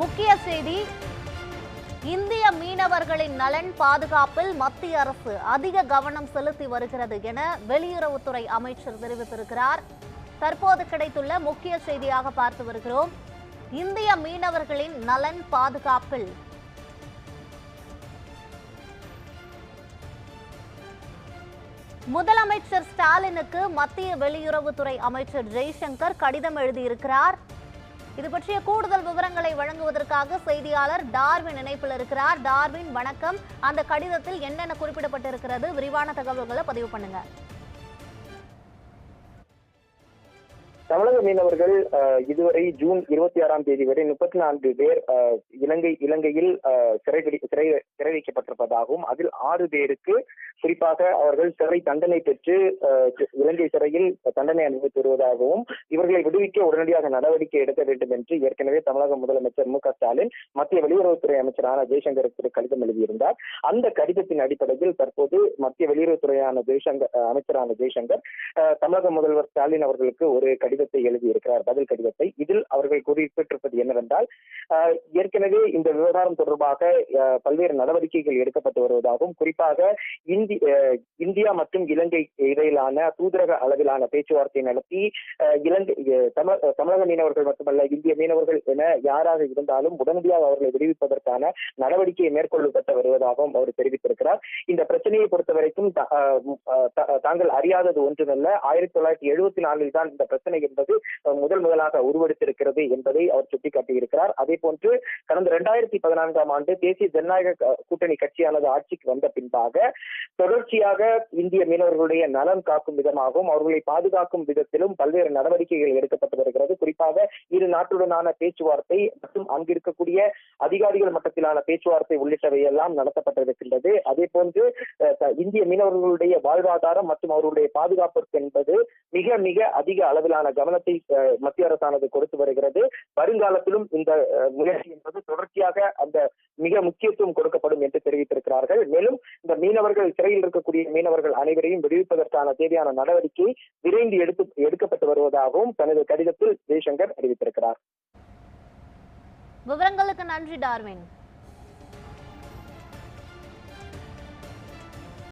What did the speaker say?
முக்கிய செய்தி இந்திய மீனவர்களின் நலன் பாதுகாப்பில் மத்திய அரசு அதிக கவனம் செலுத்தி வருகிறது என வெளியுறவுத்துறை அமைச்சர் தெரிவித்திருக்கிறார். தற்போது கிடைத்துள்ள முக்கிய செய்தியாக பார்த்து வருகிறோம். இந்திய மீனவர்களின் நலன் பாதுகாப்பில். முதலமைச்சர் ஸ்டாலினுக்கு மத்திய வெளியுறவுத்துறை அமைச்சர் ஜெய்சங்கர் கடிதம் எழுதியிருக்கிறார். இது பற்றிய கூடுதல் விவரங்களை வழங்குவதற்காக செய்தியாளர் டார்வின் இணைப்பில் இருக்கிறார். டார்வின் வணக்கம். அந்த கடிதத்தில் என்னென்ன குறிப்பிடப்பட்டிருக்கிறது? விரிவான தகவல்களை பதிவு பண்ணுங்க. தமிழக மீனவர்கள் அஹ், இதுவரை ஜூன் இருபத்தி ஆறாம் தேதி வரை முப்பத்தி நான்கு பேர் அஹ், இலங்கை இலங்கையில் சிறை சிறை சிறை வைக்கப்பட்டிருப்பதாகவும் அதில் ஆறு பேருக்கு குறிப்பாக அவர்கள் சிறை தண்டனை பெற்று இலங்கை சிறையில் தண்டனை அனுபவித்து வருவதாகவும் இவர்களை விடுவிக்க உடனடியாக நடவடிக்கை எடுக்க வேண்டும் என்று ஏற்கனவே தமிழக முதலமைச்சர் மு ஸ்டாலின் மத்திய வெளியுறவுத்துறை அமைச்சரான ஜெய்சங்கருக்கு கடிதம் எழுதியிருந்தார். அந்த கடிதத்தின் அடிப்படையில் தற்போது மத்திய வெளியுறவுத்துறையான ஜெய்சங்கர் அமைச்சரான ஜெய்சங்கர் தமிழக முதல்வர் ஸ்டாலின் அவர்களுக்கு ஒரு கடிதத்தை எழுதியிருக்கிறார் பதில் கடிதத்தை. இதில் அவர்கள் குறிப்பிட்டிருப்பது என்னவென்றால் ஏற்கனவே இந்த விவகாரம் தொடர்பாக பல்வேறு நடவடிக்கைகள் எடுக்கப்பட்டு வருவதாகவும் குறிப்பாக இந்தி இந்தியா மற்றும் இலங்கை இடையிலான தூதரக அளவிலான பேச்சுவார்த்தை நடத்தி இலங்கை தமிழ- தமிழக மீனவர்கள் மட்டுமல்ல இந்திய மீனவர்கள் என யாராக இருந்தாலும் உடனடியாக அவர்களை விடுவிப்பதற்கான நடவடிக்கையை மேற்கொள்ளப்பட்டு வருவதாகவும் அவர் தெரிவித்திருக்கிறார். இந்த பிரச்சனையை பொறுத்த வரைக்கும் த- அஹ், தாங்கள் அறியாதது ஒன்றுமல்ல. ஆயிரத்தி தொள்ளாயிரத்தி எழுபத்தி நாலில் தான் இந்த பிரச்சனை என்பது முதல் முதலாக உருவெடுத்திருக்கிறது என்பதை அவர் சுட்டிக்காட்டியிருக்கிறார். அதே போன்று கடந்த இரண்டாயிரத்தி பதினான்காம் ஆண்டு தேசிய ஜனநாயக கூட்டணி கட்சியானது ஆட்சிக்கு வந்த பின்பாக தொடர்ச்சியாக இந்திய மீனவர்களுடைய நலன் காக்கும் விதமாகவும் அவர்களை பாதுகாக்கும் விதத்திலும் பல்வேறு நடவடிக்கைகள் எடுக்கப்பட்டு வருகிறது. குறிப்பாக இரு நாட்டுடனான பேச்சுவார்த்தை மற்றும் அங்கிருக்கக்கூடிய அதிகாரிகள் மட்டத்திலான பேச்சுவார்த்தை உள்ளிட்டவை எல்லாம் நடத்தப்பட்டிருக்கின்றது. அதே போன்று இந்திய மீனவர்களுடைய வாழ்வாதாரம் மற்றும் அவர்களுடைய பாதுகாப்பிற்கு என்பது மிக மிக அதிக அளவிலான கவனத்தை மத்திய அரசானது கொடுத்து வருகிறது. வருங்காலத்திலும் இந்த முயற்சி என்பது தொடர்ச்சியாக அந்த மிக முக்கியத்துவம் கொடுக்கப்படும் என்று தெரிவித்திருக்கிறார்கள். மேலும் இந்த மீனவர்கள் சிறையில் இருக்கக்கூடிய மீனவர்கள் அனைவரையும் விடுவிப்பதற்கான தேவையான நடவடிக்கை விரைந்து எடுத்து எடுக்கப்பட்டு வருவதாகவும் தனது கடிதத்தில் ஜெய்சங்கர் அறிவித்திருக்கிறார். விவரங்களுக்கு நன்றி டார்வின்.